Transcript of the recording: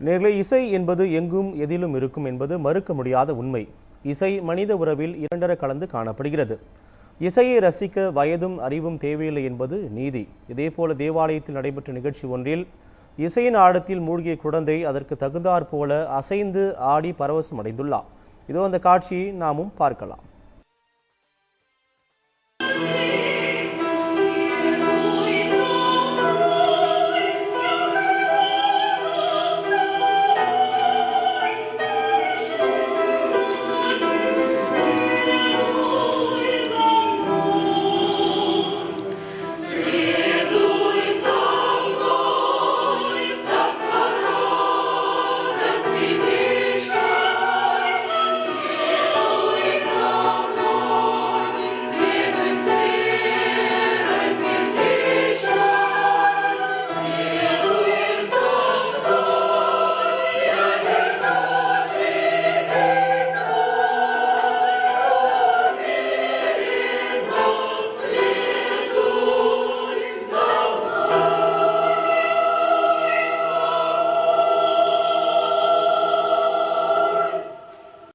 நேர்களே இசை என்பது எங்கும் எதிலும் இருக்கும் என்பது மறுக்க முடியாத உண்மை. இசை மனித உறவில் இரண்டர கலந்து காணப்படுகிறது. இசையை ரசிக்க வயதும் அறிவும் தேவையில்லை என்பது நீதி. இதேபோல தேவாலயத்தில் நடைபெற்ற நிகழ்ச்சி ஒன்றில் இசையின் ஆடத்தில் மூழ்கிய குழந்தை அதற்கு தகுந்தாற் போல அசைந்து ஆடி பரவசம் அடைந்துள்ளார். இதோ அந்த காட்சியை நாமும் பார்க்கலாம்.